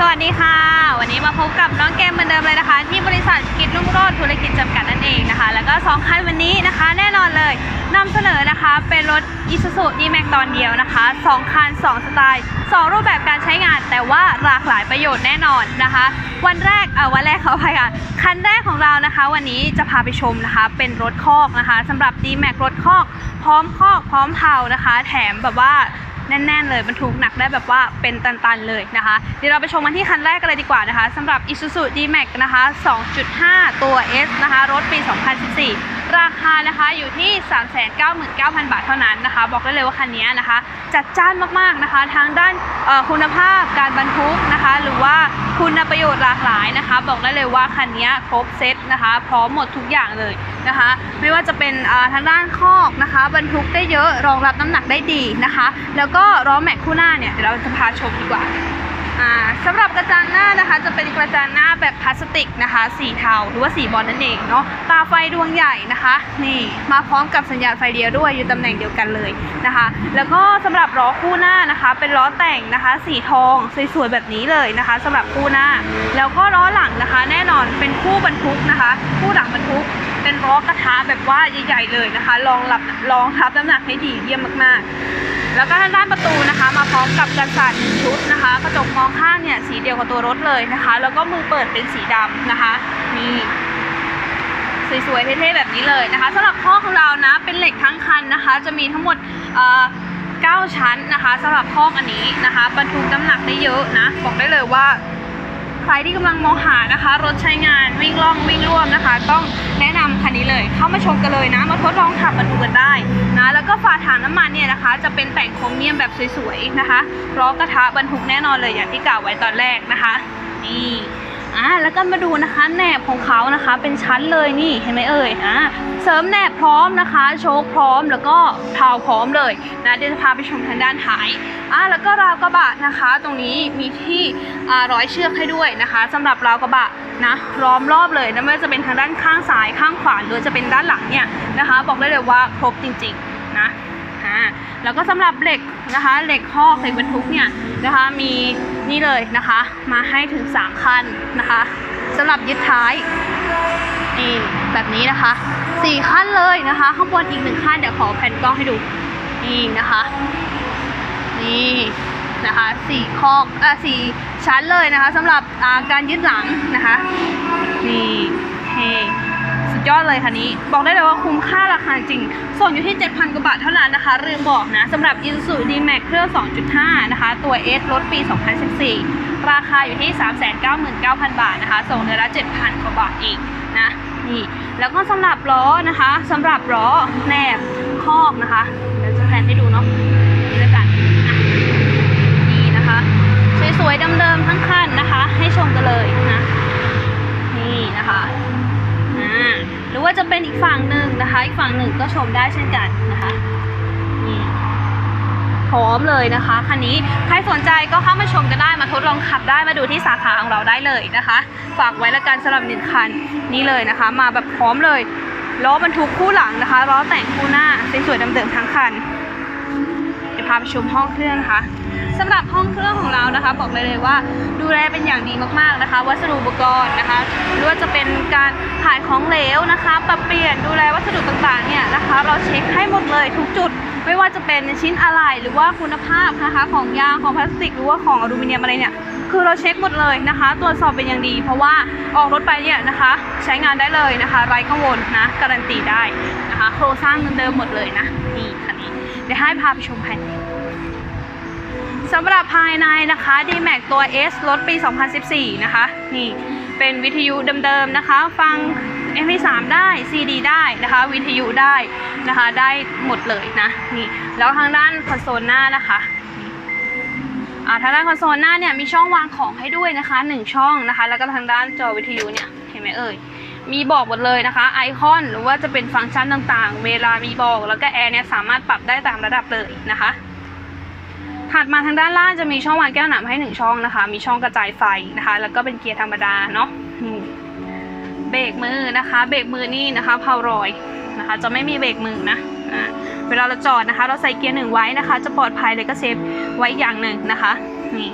สวัสดีค่ะ วันนี้มาพบกับน้องเกมเหมือนเดิมเลยนะคะ ที่บริษัทกิจรุ่งโรจน์ธุรกิจจำกัดนั่นเองนะคะ แล้วก็สองคันวันนี้นะคะ แน่นอนเลยนำเสนอนะคะเป็นรถ Isuzu D-Max ตอนเดียวนะคะสองคันสองสไตล์สองรูปแบบการใช้งาน แต่ว่าหลากหลายประโยชน์แน่นอนนะคะ วันแรกเออวันแรกเขาไปค่ะคันแรกของเรานะคะ วันนี้จะพาไปชมนะคะ เป็นรถคอกนะคะสำหรับ D-Max รถคอก พร้อมคอกพร้อมเผานะคะ แถมแบบว่า แน่นๆเลยบรรทุกหนักได้แบบว่าเป็นตันๆเลยนะคะ เดี๋ยวเราไปชมกันที่คันแรกกันเลยดีกว่านะคะสำหรับ Isuzu D-Max นะคะ 2.5 ตัว S นะคะ รถปี 2014 ราคานะคะอยู่ที่ 399,000 บาทเท่านั้นนะคะ บอกได้เลยว่าคันนี้นะคะ จัดจ้านมากๆนะคะ ทางด้านคุณภาพการบรรทุกนะคะ หรือว่าคุณประโยชน์หลากหลายนะคะ บอกได้เลยว่าคันนี้ครบเซตนะคะ พร้อมหมดทุกอย่างเลยนะคะ ไม่ว่าจะเป็นทางด้านคอกนะคะ บรรทุกได้เยอะรองรับน้ำหนักได้ดีนะคะ แล้วก็ล้อแม็กคู่หน้าเนี่ยเดี๋ยวเราจะพาชมดีกว่า สำหรับกระจังหน้านะคะจะเป็นกระจังหน้าแบบพลาสติกนะคะสีเทาหรือว่าสีบอลนั่นเองเนาะตาไฟดวงใหญ่นะคะ นี่มาพร้อมกับสัญญาณไฟเลี้ยวด้วยอยู่ตำแหน่งเดียวกันเลยนะคะ แล้วก็สำหรับล้อคู่หน้านะคะ เป็นล้อแต่งนะคะ สีทองสวยๆแบบนี้เลยนะคะสำหรับคู่หน้า แล้วก็ล้อหลังนะคะ แน่นอนเป็นคู่บรรทุกนะคะ คู่หลังบรรทุก เป็นล้อกระทะแบบว่าใหญ่ๆเลยนะคะรองรับรองรับน้ำหนักให้ดีเยี่ยมมากๆ แล้วก็ทางด้านประตูนะคะ มาพร้อมกับกันสั่นหนึ่งชุดนะคะ กระจกมองข้างเนี่ยสีเดียวกับตัวรถเลยนะคะ แล้วก็มือเปิดเป็นสีดำนะคะนี่สวยๆเท่ๆแบบนี้เลยนะคะสำหรับข้อของเรานะเป็นเหล็กทั้งคันนะคะ จะมีทั้งหมดเ9ชั้นนะคะสำหรับข้ออันนี้นะคะบรรทุกน้ำหนักได้เยอะนะบอกได้เลยว่า ครที่กำลังมองหานะคะ รถใช้งานวิ่งล่องวิ่งร่วมนะคะ ต้องแนะนำคันนี้เลย เข้ามาชมกันเลยนะ มาทดลองขับมาดูกันได้นะ แล้วก็ฝาถังน้ำมันเนี่ยนะคะ จะเป็นแต่งโครเมียมแบบสวยๆนะคะล้อกระทะบรรทุกแน่นอนเลยอย่างที่กล่าวไว้ตอนแรกนะคะ นี่ อ่าแล้วก็มาดูนะคะแหนบของเขานะคะเป็นชั้นเลยนี่เห็นไหมเอ่ยอ่าเสริมแหนบพร้อมนะคะ โชคพร้อมแล้วก็เพลาพร้อมเลยนะเดี๋ยวจะพาไปชมทางด้านท้ายอ่าแล้วก็ราวกระบะนะคะ ตรงนี้มีที่อ่าร้อยเชือกให้ด้วยนะคะสำหรับราวกระบะนะล้อมรอบเลยนะไม่ว่าจะเป็นทางด้านข้างซ้ายข้างขวาหรือจะเป็นด้านหลังเนี่ยนะคะ บอกได้เลยว่าครบจริงๆนะอ่าแล้วก็สำหรับเหล็กนะคะเหล็กข้อกเหล็กบรรทุกเนี่ยนะคะมี นี่เลยนะคะ มาให้ถึง 3 คันนะคะสำหรับยึดท้ายนี่แบบนี้นะคะ4ขั้นเลยนะคะ ข้างบนอีกหนึ่งขั้นเดี๋ยวขอแผ่นกล้องให้ดูนี่นะคะ นี่นะคะสี่คอกอ่อสี่ชั้นเลยนะคะสำหรับการยึดหลังนะคะ นี่เฮ ยอดเลยคันนี้ บอกได้เลยว่าคุ้มค่าราคาจริง ส่งอยู่ที่ 7,000 กว่าบาทเท่านั้นนะคะลืมบอกนะสำหรับ Isuzu D-Max เครื่อง 2.5 นะคะ ตัว S รถปี 2014 ราคาอยู่ที่ 399,000 บาทนะคะ ส่งเดือนละ 7,000 กว่าบาทอีกนะนี่แล้วก็สำหรับล้อนะคะสำหรับล้อแหนบคอกนะคะเดี๋ยวจะแพนให้ดูเนาะนี่แล้วกันนี่นะคะสวยๆเดิมๆทั้งคันนะคะ ให้ชมกันเลยนะนี่นะคะ หรือว่าจะเป็นอีกฝั่งหนึ่งนะคะ อีกฝั่งหนึ่งก็ชมได้เช่นกันนะคะนี่พร้อมเลยนะคะคันนี้ใครสนใจก็เข้ามาชมกันได้มาทดลองขับได้มาดูที่สาขาของเราได้เลยนะคะ ฝากไว้ละกันสำหรับหนึ่งคันนี้เลยนะคะ มาแบบพร้อมเลยล้อบรรทุกคู่หลังนะคะล้อแต่งคู่หน้าสวยๆเดิมทั้งคัน พาไปชมห้องเครื่องนะคะสำหรับห้องเครื่องของเรานะคะ บอกเลยเลยว่าดูแลเป็นอย่างดีมากๆนะคะ วัสดุอุปกรณ์นะคะหรือว่าจะเป็นการถ่ายของเหลวนะคะปรับเปลี่ยนดูแลวัสดุต่างๆเนี่ยนะคะ เราเช็คให้หมดเลยทุกจุด ไม่ว่าจะเป็นชิ้นอะไหล่หรือว่าคุณภาพนะคะของยางของพลาสติก หรือว่าของอลูมิเนียมอะไรเนี่ยคือเราเช็คหมดเลยนะคะ ตรวจสอบเป็นอย่างดี เพราะว่าออกรถไปเนี่ยนะคะ ใช้งานได้เลยนะคะ ไร้กังวลนะการันตีได้นะคะ โครงสร้างเดิมๆหมดเลยนะนี่คันนี้ เดี๋ยวให้พาไปชมภายในสำหรับภายในนะคะ D-Max ตัว S รถปี 2014 นะคะ นี่เป็นวิทยุเดิมๆนะคะ ฟัง MP3 ได้ CD ได้นะคะ วิทยุได้นะคะ ได้หมดเลยนะ นี่ แล้วทางด้านคอนโซลหน้านะคะอ่าทางด้านคอนโซลหน้าเนี่ยมีช่องวางของให้ด้วยนะคะหนึ่งช่องนะคะ แล้วก็ทางด้านจอวิทยุเนี่ย เห็นไหมเอ่ย มีบอกหมดเลยนะคะ ไอคอนหรือว่าจะเป็นฟังก์ชันต่างๆ เวลามีบอก แล้วก็แอร์เนี่ยสามารถปรับได้ตามระดับเลยนะคะ ถัดมาทางด้านล่างจะมีช่องวางแก้วหน้ำให้หนึ่งช่องนะคะ มีช่องกระจายไฟนะคะ แล้วก็เป็นเกียร์ธรรมดาเนาะเบรกมือนะคะ เบรกมือนี่นะคะเพารอยนะคะ จะไม่มีเบรกมือนะเวลาเราจอดนะคะ เราใส่เกียร์หนึ่งไว้นะคะ จะปลอดภัยเลยก็เซฟไว้อย่างหนึ่งนะคะ นี่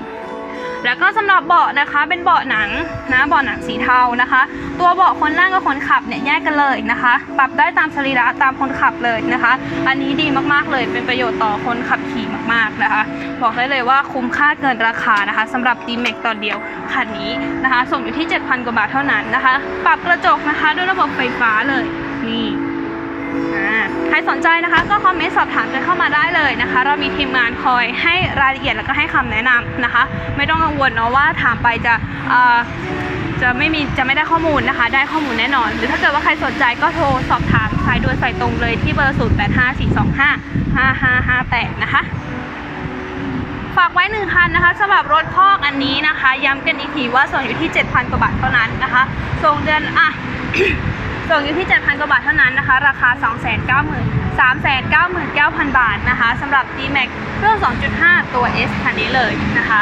แล้วก็สำหรับเบาะนะคะเป็นเบาะหนังนะเบาะหนังสีเทานะคะ ตัวเบาะคนนั่งกับคนขับเนี่ยแยกกันเลยนะคะ ปรับได้ตามสรีระตามคนขับเลยนะคะ อันนี้ดีมากๆเลยเป็นประโยชน์ต่อคนขับขี่มากๆนะคะ บอกได้เลยว่าคุ้มค่าเกินราคานะคะสำหรับ D-Max ตอนเดียวคันนี้นะคะส่งอยู่ที่ 7,000 กว่าบาทเท่านั้นนะคะ ปรับกระจกนะคะ ด้วยระบบไฟฟ้าเลยนี่ ใครสนใจนะคะก็คอมเมนต์สอบถามกันเข้ามาได้เลยนะคะ เรามีทีมงานคอยให้รายละเอียดแล้วก็ให้คำแนะนำนะคะ ไม่ต้องกังวลเนาะว่าถามไปจะเอ่อจะไม่มีจะไม่ได้ข้อมูลนะคะ ได้ข้อมูลแน่นอน หรือถ้าเกิดว่าใครสนใจก็โทรสอบถามสายด่วนสายตรงเลยที่เบอร์ 0 8 5 4 2 5 5 5 5 8 นะคะฝากไว้หนึ่งคันนะคะสำหรับรถคอกอันนี้นะคะ ย้ำกันอีกทีว่าส่งอยู่ที่ 7,000 กว่าบาทเท่านั้นนะคะส่งเดือนอะ ส่งอยู่ที่ 7,000 กว่าบาทเท่านั้นนะคะ ราคา 2 9 0 0 0 399,000 บาทนะคะสำหรับ D-Max เครื่อง 2.5 ตัว S คันนี้เลยนะคะ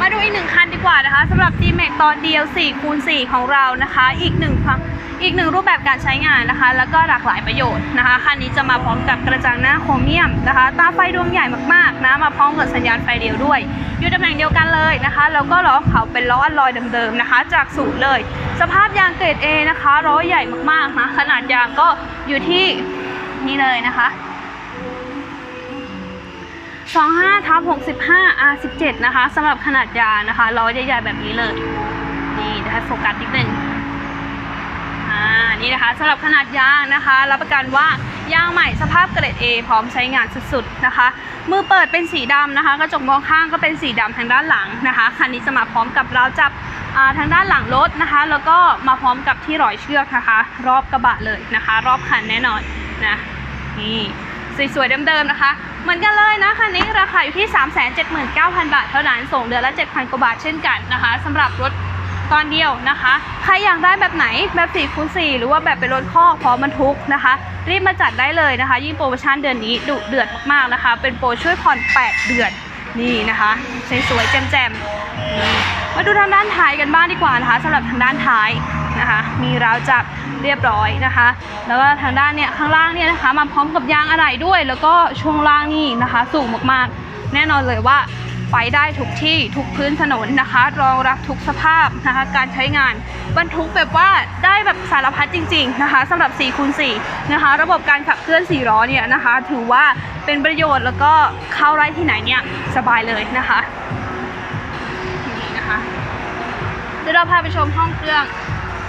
มาดูอีกหนึ่งคันดีกว่านะคะสำหรับ D-Max ตอนเดียว4คูณ4ของเรานะคะ อีกหนึ่งความอีกหนึ่งรูปแบบการใช้งานนะคะ แล้วก็หลากหลายประโยชน์นะคะ คันนี้จะมาพร้อมกับกระจังหน้าโครเมียมนะคะ ตาไฟดวงใหญ่มากๆนะ มาพร้อมกับสัญญาณไฟเดียวด้วย อยู่ตำแหน่งเดียวกันเลยนะคะ แล้วก็ล้อเขาเป็นล้ออัลลอยเดิมๆนะคะ จากศูนย์เลย สภาพยางเกรด A นะคะร้อยใหญ่มากๆนะขนาดยางก็อยู่ที่นี่เลยนะคะ25ทับ65 R17 นะคะสำหรับขนาดยางนะคะล้อใหญ่ๆแบบนี้เลย นี่เดี๋ยวให้โฟกัสนิดนึง นี่นะคะสำหรับขนาดยางนะคะ รับประกันว่ายางใหม่สภาพเกรด A พร้อมใช้งานสุดๆนะคะ มือเปิดเป็นสีดำนะคะ กระจกมองข้างก็เป็นสีดำทางด้านหลังนะคะ คันนี้จะมาพร้อมกับราวจับทางด้านหลังรถนะคะ แล้วก็มาพร้อมกับที่ร้อยเชือกนะคะ รอบกระบะเลยนะคะ รอบคันแน่นอนนะนี่สวยๆเดิมๆนะคะ เหมือนกันเลยนะคันนี้ราคาอยู่ที่ 379,000 บาทเท่านั้นส่งเดือนละ 7,000กว่าบาทเช่นกันนะคะสำหรับรถ ตอนเดียวนะคะ ใครอยากได้แบบไหนแบบ4คูณ4หรือว่าแบบเป็นรถคอกพร้อมบรรทุกนะคะ รีบมาจัดได้เลยนะคะ ยิ่งโปรโมชั่นเดือนนี้ดุเดือดมากๆนะคะ เป็นโปรช่วยผ่อน 8 เดือนนี่นะคะสวยๆแจ่มๆมาดูทางด้านท้ายกันบ้างดีกว่านะคะสำหรับทางด้านท้ายนะคะ มีราวจับเรียบร้อยนะคะ แล้วก็ทางด้านเนี่ยข้างล่างเนี่ยนะคะ มาพร้อมกับยางอะไหล่ด้วย แล้วก็ช่วงล่างนี่นะคะ สูงมากๆ แน่นอนเลยว่า ไปได้ทุกที่ทุกพื้นถนนนะคะรองรับทุกสภาพนะคะการใช้งานบรรทุกแบบว่าได้แบบสารพัดจริง ๆนะคะสำหรับ4คูณ4นะคะ ระบบการขับเคลื่อน4ล้อเนี่ยนะคะ ถือว่าเป็นประโยชน์แล้วก็เข้าไร่ที่ไหนเนี่ยสบายเลยนะคะนี่นะคะเดี๋ยวเราพาไปชมห้องเครื่อง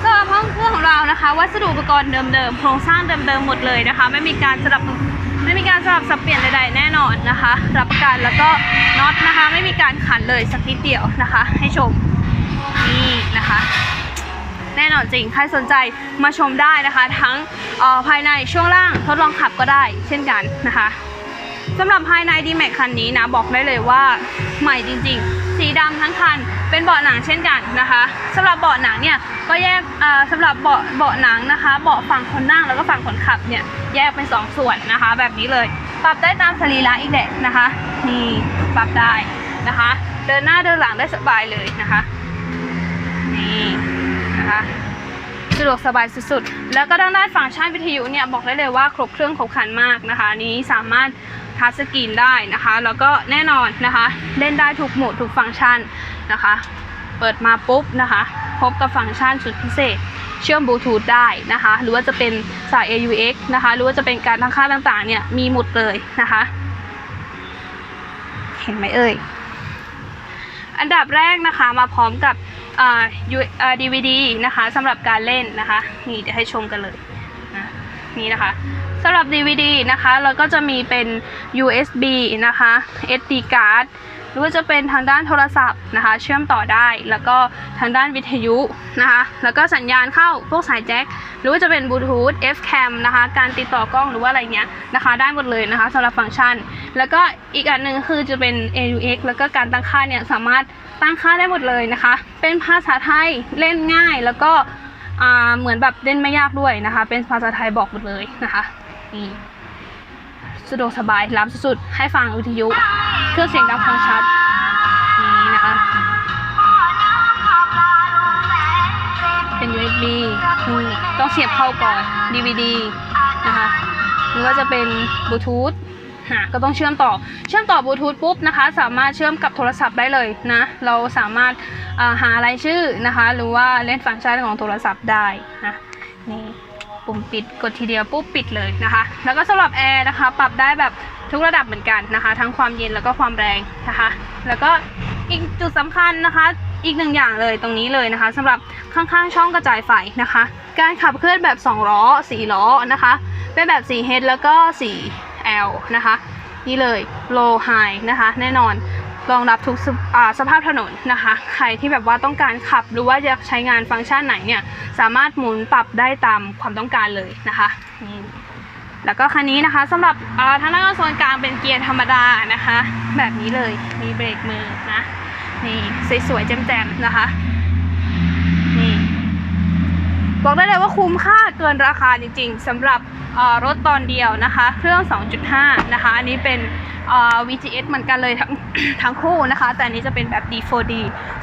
สำหรับห้องเครื่องของเรานะคะ วัสดุอุปกรณ์เดิมๆโครงสร้างเดิมๆหมดเลยนะคะ ไม่มีการสลับ ไม่มีการสลับสับเปลี่ยนใดๆแน่นอนนะคะ รับประกันแล้วก็น็อตนะคะ ไม่มีการขันเลยสักนิดเดียวนะคะ ให้ชมนี่นะคะ แน่นอนจริงใครสนใจมาชมได้นะคะ ทั้งออภายในช่วงล่างทดลองขับก็ได้ เช่นกันนะคะสำหรับภายใน d m a x คันนี้นะบอกได้เลยว่าใหม่จริง ๆ สีดำทั้งคัน เป็นเบาะหนังเช่นกันนะคะสำหรับเบาะหนังเนี่ยก็แยกเอ่อสำหรับเบาะเบาะหนังนะคะ เบาะฝั่งคนนั่งแล้วก็ฝั่งคนขับเนี่ยแยกเป็นสองส่วนนะคะ แบบนี้เลย ปรับได้ตามสรีระอีกแหละนะคะนี่ปรับได้นะคะ เดินหน้าเดินหลังได้สบายเลยนะคะนี่นะคะสะดวกสบายสุดๆ แล้วก็ด้านด้านฟังก์ชันวิทยุเนี่ยบอกได้เลยว่าครบเครื่องครบครันมากนะคะนนี้สามารถ ทัชสกรีนได้นะคะ แล้วก็แน่นอนนะคะ เล่นได้ทุกโหมดทุกฟังก์ชันนะคะ เปิดมาปุ๊บนะคะ พบกับฟังก์ชันสุดพิเศษ เชื่อมบลูทูธได้นะคะ หรือว่าจะเป็นสาย AUX นะคะ หรือว่าจะเป็นการตั้งค่าต่างๆเนี่ยมีหมดเลยนะคะ เห็นไหมเอ่ยอันดับแรกนะคะมาพร้อมกับอ่า U- อ่า DVD นะคะสำหรับการเล่นนะคะ นี่เดี๋ยวให้ชมกันเลยนะนี่นะคะ สำหรับ DVD นะคะเราก็จะมีเป็น USB นะคะ SD card หรือว่าจะเป็นทางด้านโทรศัพท์นะคะ เชื่อมต่อได้แล้วก็ทางด้านวิทยุนะคะแล้วก็สัญญาณเข้าพวกสายแจ็คหรือว่าจะเป็นบลูทูธ F cam นะคะการติดต่อกล้องหรือว่าอะไรเงี้ยนะคะ ได้หมดเลยนะคะสำหรับฟังก์ชัน แล้วก็อีกอันหนึ่งคือจะเป็น AUX แล้วก็การตั้งค่าเนี่ยสามารถตั้งค่าได้หมดเลยนะคะ เป็นภาษาไทยเล่นง่ายแล้วก็อ่าเหมือนแบบเล่นไม่ยากด้วยนะคะ เป็นภาษาไทยบอกหมดเลยนะคะ นี่สะดวกสบายล้ำสุดๆให้ฟังวิทยุ เครื่องเสียงดังฟังชัด นี่นะคะ เป็น USB ต้องเสียบเข้าก่อน DVD นะคะหรือว่าจะเป็นบลูทูธอะก็ต้องเชื่อมต่อ เชื่อมต่อบลูทูธปุ๊บนะคะ สามารถเชื่อมกับโทรศัพท์ได้เลยนะ เราสามารถาหารายชื่อนะคะ หรือว่าเล่นฟังก์ชันของโทรศัพท์ได้นะนี่ ปุ่มปิดกดทีเดียวปุ๊บปิดเลยนะคะ แล้วก็สำหรับแอร์นะคะ ปรับได้แบบทุกระดับเหมือนกันนะคะ ทั้งความเย็นแล้วก็ความแรงนะคะ แล้วก็อีกจุดสำคัญนะคะอีกหนึ่งอย่างเลยตรงนี้เลยนะคะสำหรับข้างๆช่องกระจายไฟนะคะ การขับเคลื่อนแบบ 2 ล้อ 4 ล้อนะคะ เป็นแบบ 4H แล้วก็ 4L นะคะ นี่เลย low high นะคะ แน่นอน รองรับทุกสภาสภาพถนนนะคะ ใครที่แบบว่าต้องการขับหรือว่าจะใช้งานฟังก์ชันไหนเนี่ยสามารถหมุนปรับได้ตามความต้องการเลยนะคะนี่แล้วก็คันนี้นะคะสำหรับทางด้านคอนโซลกลางเป็นเกียร์ธรรมดานะคะ แบบนี้เลยมีเบรกมือนะนี่สวยๆแจ่มๆนะคะ นี่ บอกได้เลยว่า คุ้มค่าเกินราคาจริงๆสำหรับรถตอนเดียวนะคะ เครื่อง 2.5 นะคะ อันนี้เป็น VGS เหมือนกันเลยทั้งทั้งคู่นะคะ แต่อันนี้จะเป็นแบบ D4D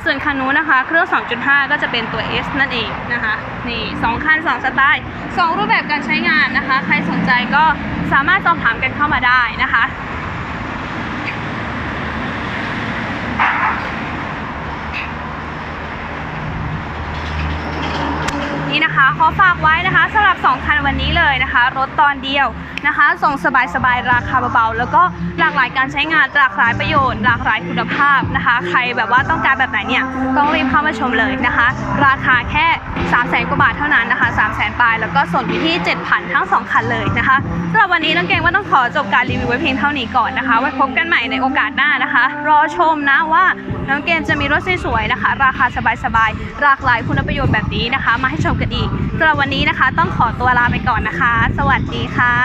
ส่วนคันนู้นนะคะ เครื่อง 2.5 ก็จะเป็นตัว S นั่นเองนะคะ นี่สองคัน2สไตล์2รูปแบบการใช้งานนะคะ ใครสนใจก็สามารถสอบถามกันเข้ามาได้นะคะ นี่นะคะ ขอฝากไว้นะคะสำหรับ 2 คันวันนี้เลยนะคะ รถตอนเดียวนะคะส่งสบายๆ ราคาเบาๆ แล้วก็หลากหลายการใช้งานหลากหลายประโยชน์ หลากหลายคุณภาพนะคะ ใครแบบว่าต้องการแบบไหนเนี่ยต้องรีบเข้ามาชมเลยนะคะ ราคาแค่ 3 0 0แสนกว่าบาทเท่านั้นนะคะ3 0 0แสนปลายแล้วก็ส่งอยู่ที่ 7,000 ทั้ง 2 คันเลยนะคะสำหรับวันนี้น้องเก่งว่าต้องขอจบการรีวิวไว้เพียงเท่านี้ก่อนนะคะไว้พบกันใหม่ในโอกาสหน้านะคะ รอชมนะว่าน้องเกมจะมีรถสวยๆนะคะ ราคาสบายๆหลากหลายคุณประโยชน์แบบนี้นะคะ มาให้ชมกันอีกสำหรับวันนี้นะคะ ต้องขอตัวลาไปก่อนนะคะ สวัสดีค่ะ